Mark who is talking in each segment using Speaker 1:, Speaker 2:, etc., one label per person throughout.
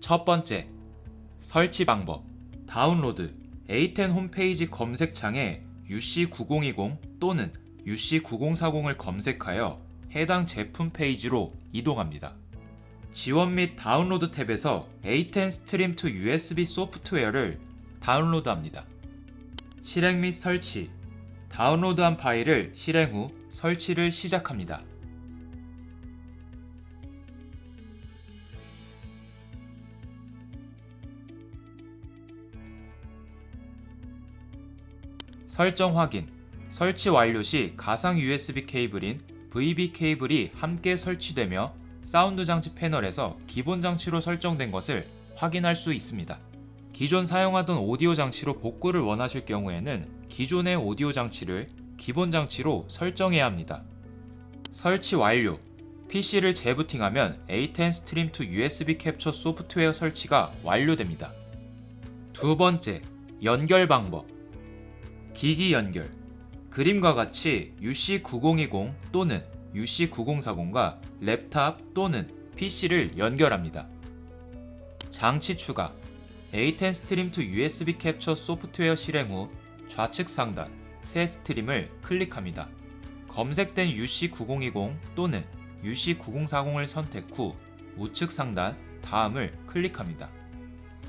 Speaker 1: 첫 번째, 설치 방법. 다운로드. A10 홈페이지 검색창에 UC9020 또는 UC9040을 검색하여 해당 제품 페이지로 이동합니다. 지원 및 다운로드 탭에서 A10 스트림 투 USB 소프트웨어를 다운로드합니다. 실행 및 설치. 다운로드한 파일을 실행 후 설치를 시작합니다. 설정 확인. 설치 완료 시 가상 USB 케이블인 VB 케이블이 함께 설치되며 사운드 장치 패널에서 기본 장치로 설정된 것을 확인할 수 있습니다. 기존 사용하던 오디오 장치로 복구를 원하실 경우에는 기존의 오디오 장치를 기본 장치로 설정해야 합니다. 설치 완료. PC를 재부팅하면 A10 스트림 투 USB 캡처 소프트웨어 설치가 완료됩니다. 두 번째, 연결 방법. 기기 연결. 그림과 같이 UC9020 또는 UC9040과 랩탑 또는 PC를 연결합니다. 장치 추가. A10 스트림 투 USB 캡처 소프트웨어 실행 후 좌측 상단 새 스트림을 클릭합니다. 검색된 UC9020 또는 UC9040을 선택 후 우측 상단 다음을 클릭합니다.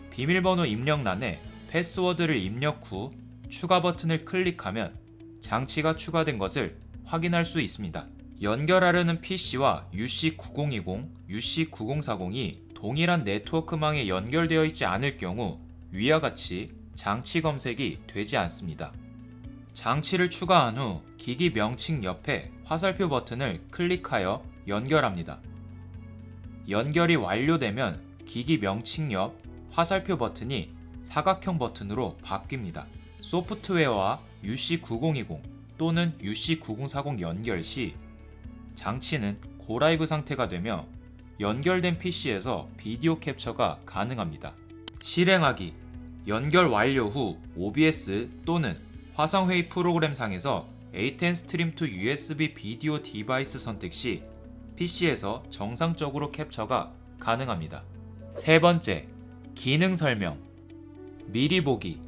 Speaker 1: 비밀번호 입력란에 패스워드를 입력 후 추가 버튼을 클릭하면 장치가 추가된 것을 확인할 수 있습니다. 연결하려는 PC와 UC9020, UC9040이 동일한 네트워크망에 연결되어 있지 않을 경우 위와 같이 장치 검색이 되지 않습니다. 장치를 추가한 후 기기 명칭 옆에 화살표 버튼을 클릭하여 연결합니다. 연결이 완료되면 기기 명칭 옆 화살표 버튼이 사각형 버튼으로 바뀝니다. 소프트웨어와 UC9020 또는 UC9040 연결 시 장치는 고라이브 상태가 되며 연결된 PC에서 비디오 캡처가 가능합니다. 실행하기 연결 완료 후 OBS 또는 화상회의 프로그램 상에서 A10 스트림 투 USB 비디오 디바이스 선택 시 PC에서 정상적으로 캡처가 가능합니다. 세 번째, 기능 설명. 미리 보기.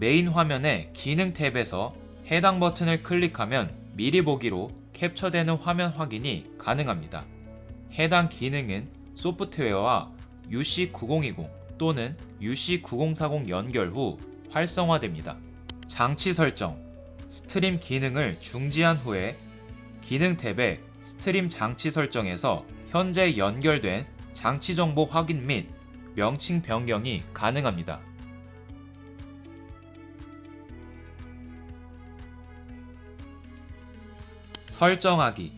Speaker 1: 메인 화면의 기능 탭에서 해당 버튼을 클릭하면 미리 보기로 캡처되는 화면 확인이 가능합니다. 해당 기능은 소프트웨어와 UC9020 또는 UC9040 연결 후 활성화됩니다. 장치 설정. 스트림 기능을 중지한 후에 기능 탭에 스트림 장치 설정에서 현재 연결된 장치 정보 확인 및 명칭 변경이 가능합니다. 설정하기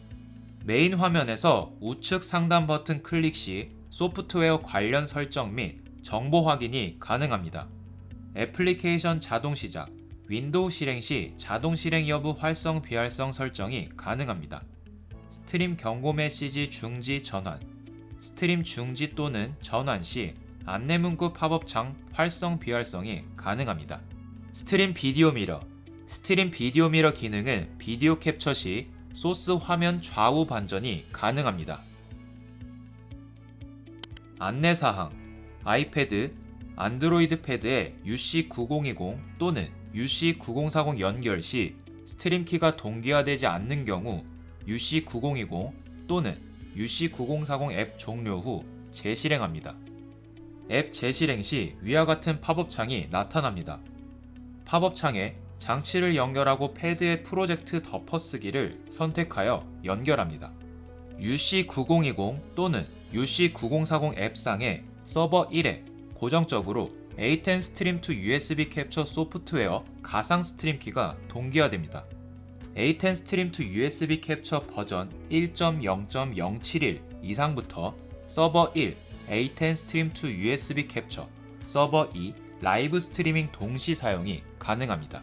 Speaker 1: 메인 화면에서 우측 상단 버튼 클릭 시 소프트웨어 관련 설정 및 정보 확인이 가능합니다. 애플리케이션 자동 시작, 윈도우 실행 시 자동 실행 여부 활성 비활성 설정이 가능합니다. 스트림 경고 메시지 중지 전환, 스트림 중지 또는 전환 시 안내 문구 팝업창 활성 비활성이 가능합니다. 스트림 비디오 미러, 스트림 비디오 미러 기능은 비디오 캡처 시 소스 화면 좌우 반전이 가능합니다. 안내사항 아이패드, 안드로이드 패드에 UC9020 또는 UC9040 연결 시 스트림 키가 동기화되지 않는 경우 UC9020 또는 UC9040 앱 종료 후 재실행합니다. 앱 재실행 시 위와 같은 팝업 창이 나타납니다. 팝업 창에 장치를 연결하고 패드의 프로젝트 덮어쓰기를 선택하여 연결합니다. UC9020 또는 UC9040 앱상의 서버 1에 고정적으로 A10 스트림 투 USB 캡처 소프트웨어 가상 스트림 키가 동기화됩니다. A10 스트림 투 USB 캡처 버전 1.0.071 이상부터 서버 1 A10 스트림 투 USB 캡처, 서버 2 라이브 스트리밍 동시 사용이 가능합니다.